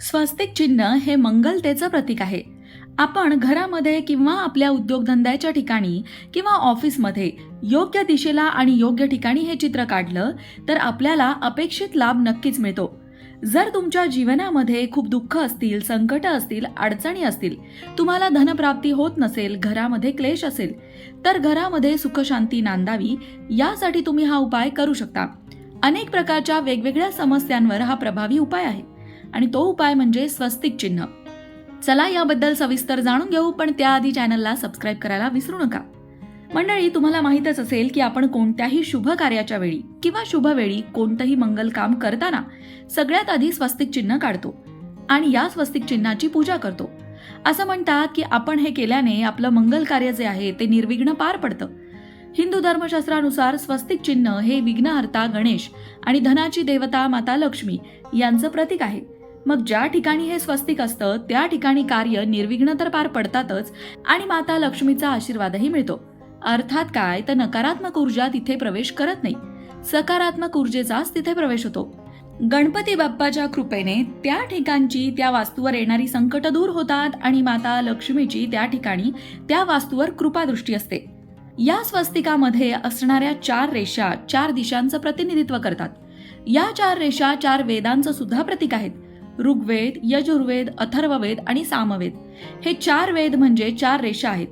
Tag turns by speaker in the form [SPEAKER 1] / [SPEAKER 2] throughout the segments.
[SPEAKER 1] स्वस्तिक चिन्ह हे मंगलतेचं प्रतीक आहे. आपण घरामध्ये किंवा आपल्या उद्योगधंद्याच्या ठिकाणी किंवा ऑफिसमध्ये योग्य दिशेला आणि योग्य ठिकाणी हे चित्र काढलं तर आपल्याला अपेक्षित लाभ नक्कीच मिळतो. जर तुमच्या जीवनामध्ये खूप दुःख असतील संकट असतील अडचणी असतील तुम्हाला धनप्राप्ती होत नसेल घरामध्ये क्लेश असेल तर घरामध्ये सुखशांती नांदावी यासाठी तुम्ही हा उपाय करू शकता. अनेक प्रकारच्या वेगवेगळ्या समस्यांवर हा प्रभावी उपाय आहे. आणि तो उपाय म्हणजे स्वस्तिक चिन्ह. चला याबद्दल सविस्तर जाणून घेऊ पण त्याआधी चॅनलला सबस्क्राईब करायला विसरू नका. मंडळी तुम्हाला माहीतच असेल की आपण कोणत्याही शुभ कार्याच्या वेळी किंवा शुभ वेळी कोणतंही मंगल काम करताना सगळ्यात आधी स्वस्तिक चिन्ह काढतो आणि या स्वस्तिक चिन्हाची पूजा करतो. असं म्हणतात की आपण हे केल्याने आपलं मंगल कार्य जे आहे ते निर्विघ्न पार पडतं. हिंदू धर्मशास्त्रानुसार स्वस्तिक चिन्ह हे विघ्नहर्ता गणेश आणि धनाची देवता माता लक्ष्मी यांचं प्रतीक आहे. मग ज्या ठिकाणी हे स्वस्तिक असतं त्या ठिकाणी कार्य निर्विघ्न तर पार पडतातच आणि माता लक्ष्मीचा आशीर्वादही मिळतो. अर्थात काय? तर नकारात्मक ऊर्जा तिथे प्रवेश करत नाही. सकारात्मक ऊर्जेचाच तिथे प्रवेश होतो. गणपती बाप्पाच्या कृपेने त्या ठिकाणची त्या वास्तूवर येणारी संकट दूर होतात आणि माता लक्ष्मीची त्या ठिकाणी त्या वास्तूवर कृपादृष्टी असते. या स्वस्तिकामध्ये असणाऱ्या चार रेषा चार दिशांचं प्रतिनिधित्व करतात. या चार रेषा चार वेदांचं सुद्धा प्रतीक आहेत. ऋग्वेद यजुर्वेद अथर्ववेद आणि सामवेद. हे चार वेद म्हणजे चार रेषा आहेत.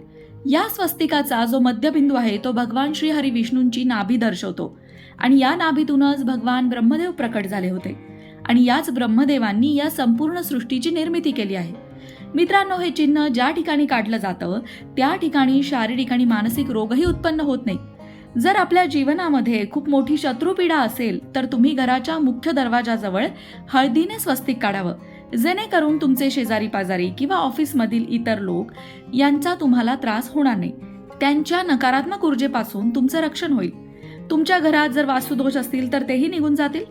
[SPEAKER 1] या स्वस्तिकाचा जो मध्यबिंदू आहे तो भगवान श्री हरी विष्णूंची नाभी दर्शवतो. आणि या नाभीतूनच भगवान ब्रह्मदेव प्रकट झाले होते. आणि याच ब्रह्मदेवांनी या संपूर्ण सृष्टीची निर्मिती केली आहे. मित्रांनो हे चिन्ह ज्या ठिकाणी काढलं जातं त्या ठिकाणी शारीरिक आणि मानसिक रोगही उत्पन्न होत नाही. जर आपल्या जीवनामध्ये खूप मोठी शत्रुपीडा असेल तर तुम्ही घराच्या मुख्य दरवाजाजवळ हळदीने स्वस्तिक काढावं. जेणेकरून तुमचे शेजारी पाजारी किंवा ऑफिसमधील इतर लोक यांचा तुम्हाला त्रास होणार नाही. त्यांच्या नकारात्मक ऊर्जेपासून तुमचं रक्षण होईल. तुमच्या घरात जर वास्तुदोष असतील तर तेही निघून जातील.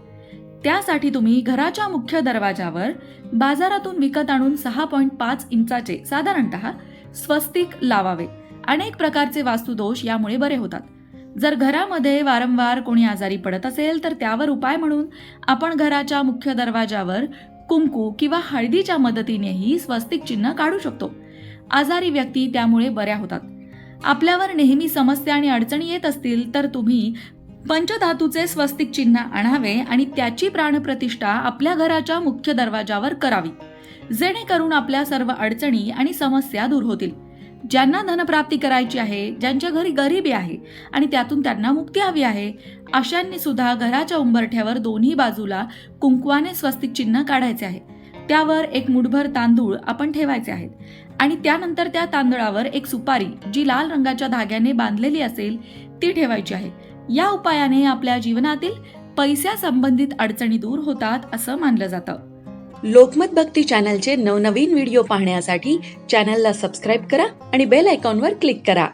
[SPEAKER 1] त्यासाठी तुम्ही घराच्या मुख्य दरवाजावर बाजारातून विकत आणून सहा पॉईंट पाच इंचाचे साधारणतः स्वस्तिक लावावे. अनेक प्रकारचे वास्तुदोष यामुळे बरे होतात. जर घरामध्ये वारंवार कोणी आजारी पडत असेल तर त्यावर उपाय म्हणून आपण घराच्या मुख्य दरवाजावर कुंकू किंवा हळदीच्या मदतीनेही स्वस्तिक चिन्ह काढू शकतो. आजारी व्यक्ती त्यामुळे बऱ्या होतात. आपल्यावर नेहमी समस्या आणि अडचणी येत असतील तर तुम्ही पंचधातूचे स्वस्तिक चिन्ह आणावे आणि त्याची प्राणप्रतिष्ठा आपल्या घराच्या मुख्य दरवाजावर करावी. जेणेकरून आपल्या सर्व अडचणी आणि समस्या दूर होतील. ज्यांना धनप्राप्ती करायची आहे ज्यांच्या घरी गरिबी आहे आणि त्यातून त्यांना मुक्ती हवी आहे अशांनी सुद्धा घराच्या उंबरठ्यावर दोन्ही बाजूला कुंकवाने स्वस्तिक चिन्ह काढायचे आहे. त्यावर एक मुठभर तांदूळ आपण ठेवायचे आहेत. आणि त्यानंतर त्या तांदळावर एक सुपारी जी लाल रंगाच्या धाग्याने बांधलेली असेल ती ठेवायची आहे. या उपायाने आपल्या जीवनातील पैशासंबंधित अडचणी दूर होतात असं मानलं जातं.
[SPEAKER 2] लोकमत भक्ती चॅनलचे नवनवीन व्हिडिओ पाहण्यासाठी चॅनलला सबस्क्राईब करा आणि बेल आयकॉनवर क्लिक करा.